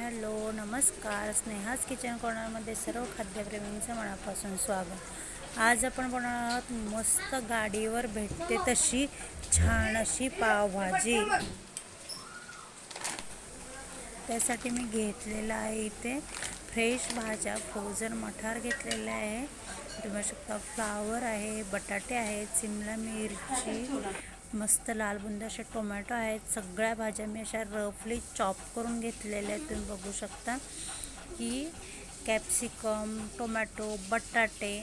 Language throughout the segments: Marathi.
हॅलो नमस्कार. स्नेहाज किचन कॉर्नरमध्ये सर्व खाद्यप्रेमींचं मनापासून स्वागत. आज आपण बनवणार आहोत मस्त गाडीवर भेटते तशी छान अशी पावभाजी. त्यासाठी मी घेतलेलं आहे इथे फ्रेश भाज्या फ्रोझन मठार घेतलेला आहे. तुम्ही शकता फ्लावर आहे बटाटे आहेत सिमला मिरची मस्त लाल बुंद असे टोमॅटो आहेत. सगळ्या भाज्या मी अशा रफली चॉप करून घेतलेल्या आहेत. तुम्ही बघू शकता की कॅप्सिकम टोमॅटो बटाटे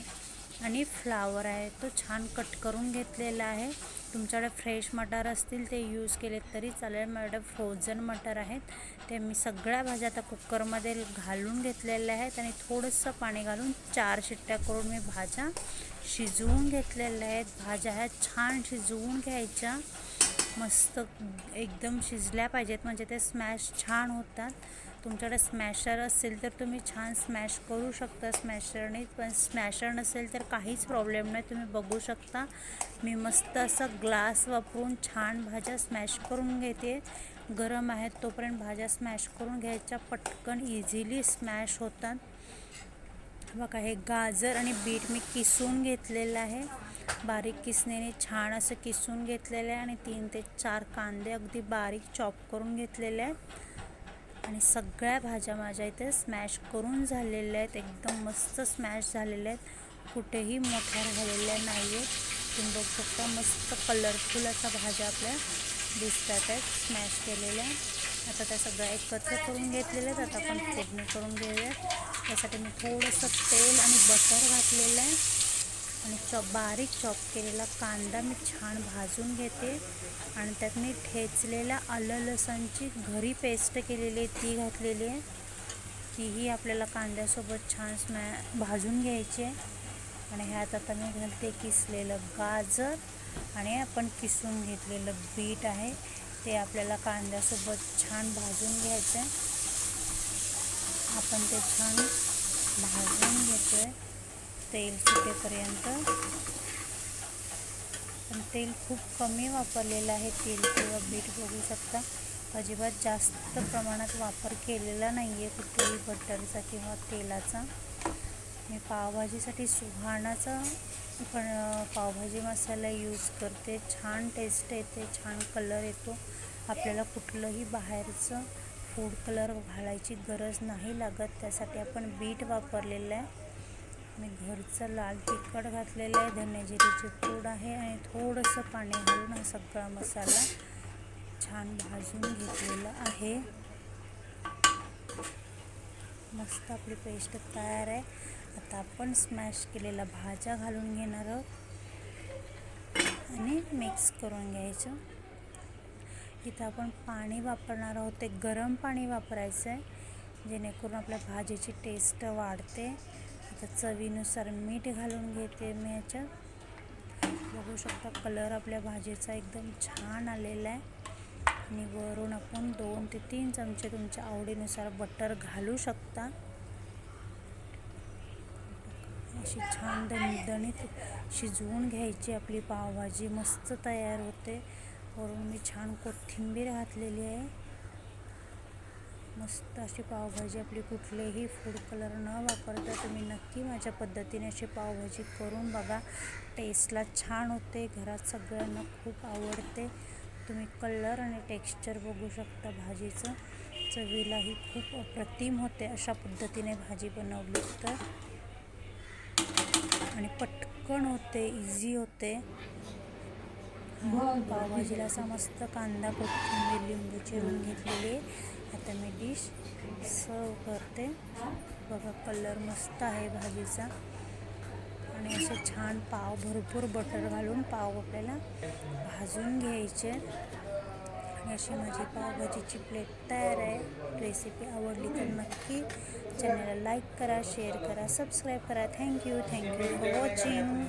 आणि फ्लावर आहे. तो छान कट करून घेतलेला आहे. तुमच्याकडे फ्रेश मटार असतील ते यूज केले तरी चालेल. माझ्याकडे फ्रोझन मटार आहेत. ते मी सगळ्या भाज्या आता कुकरमध्ये घालून घेतलेल्या आहेत आणि थोडंसं पाणी घालून चार शिट्ट्या करून मी भाज्या शिजवून घेतलेल्या आहेत. भाज्या ह्या छान शिजवून घ्यायच्या. मस्त एकदम शिजल्या पाहिजेत. म्हणजे ते स्मॅश छान होतात. तुमच्याकडे स्मॅशर असेल तर तुम्ही छान स्मॅश करू शकता स्मॅशरने पण स्मॅशर नसेल तर काहीच प्रॉब्लेम नाही. तुम्ही बघू शकता. मी मस्त असं ग्लास वापरून छान भाज्या स्मॅश करून घेते. गरम आहेत तोपर्यंत भाज्या स्मॅश करून घ्यायच्या. पटकन इझिली स्मॅश होतात. बघा हे गाजर आणि बीट मी किसून घेतलेलं आहे. बारीक किसणीने छान असं किसून घेतलेलं आहे आणि तीन ते चार कांदे अगदी बारीक चॉप करून घेतलेले आहेत. आणि सगळ्या भाज्या माझ्या इथे स्मॅश करून झालेल्या आहेत. एकदम मस्त स्मॅश झालेल्या आहेत. कुठेही मोठ्या झालेल्या नाही आहेत तुम्ही बघू शकता मस्त कलरफुल अशा भाज्या आपल्या दिसतात आहेत. स्मॅश केलेल्या. आता त्या सगळ्या एकत्र करून घेतलेल्या आहेत. आता आपण फोडणी करून घेऊया त्यासाठी मी थोडंसं तेल आणि बटर घातलेलं आहे. आणि चॉप बारीक चॉप केलेला कांदा मी छान भाजून घेते. आणि त्यात मी ठेचलेल्या आलं लसणची घरी पेस्ट केलेली आहे ती घातलेली आहे. तीही आपल्याला कांद्यासोबत छान स्मॅ भाजून घ्यायची आहे. आणि ह्यात आता मी घालते किसलेलं गाजर. आणि आपण किसून घेतलेलं बीट आहे ते आपल्याला कांद्यासोबत छान भाजून घ्यायचं आहे आपण ते छान भाजून घेतो आहे तेल सुटेपर्यंत. पण तेल खूप कमी वापरलेलं आहे तेल किंवा बीट बघू शकता. अजिबात जास्त प्रमाणात वापर केलेला नाही आहे कुठेही बटरचा किंवा तेलाचा. मी पावभाजीसाठी सुहाणाचा पण पावभाजी मसाला यूज करते. छान टेस्ट येते छान कलर येतो. आपल्याला कुठलंही बाहेरचं फूड कलर घालायची गरज नाही लागत. त्यासाठी आपण बीट वापरलेलं आहे. मी घरचं लाल तिखट घातलेलं आहे धनेजिरीची पूड आहे आणि थोडंसं पाणी घालून हा सगळा मसाला छान भाजून घेतलेला आहे. मस्त आपली पेस्ट तयार आहे. आता आपण स्मॅश केलेल्या भाज्या घालून घेणार आहोत. आणि मिक्स करून घ्यायचं. इथं आपण पाणी वापरणार आहोत. ते गरम पाणी वापरायचं आहे. जेणेकरून आपल्या भाजीची टेस्ट वाढते. आता चवीनुसार मीठ घालून घेते मी याच्यात. बघू शकता कलर आपल्या भाजीचा एकदम छान आलेला आहे. आणि वरून आपण दोन ते तीन चमचे तुमच्या आवडीनुसार बटर घालू शकता. अशी छान दणदणीत शिजवून घ्यायची आपली पावभाजी. मस्त तयार होते. वरून मी छान कोथिंबीर घातलेली आहे. मस्त अशी पावभाजी आपली कुठलेही फूड कलर न वापरता तुम्ही नक्की माझ्या पद्धतीने अशी पावभाजी करून बघा. टेस्टला छान होते घरात सगळ्यांना खूप आवडते. तुम्ही कलर आणि टेक्स्चर बघू शकता भाजीचं. चवीलाही खूप अप्रतिम होते अशा पद्धतीने भाजी बनवली तर. आणि पटकन होते इझी होते. पावभाजीला असा मस्त कांदा कोथिंबीर लिंबू चिरून घेतलेले. आता मी डिश सर्व करते. बघा कलर मस्त आहे भाजीचा. आणि असे छान पाव भरपूर बटर घालून पाव आपल्याला भाजून घ्यायचे. आणि अशी माझी पावभाजीची प्लेट तयार आहे. रेसिपी आवडली तर नक्की चॅनलला लाईक करा शेअर करा सबस्क्राईब करा. Thank you thank you for watching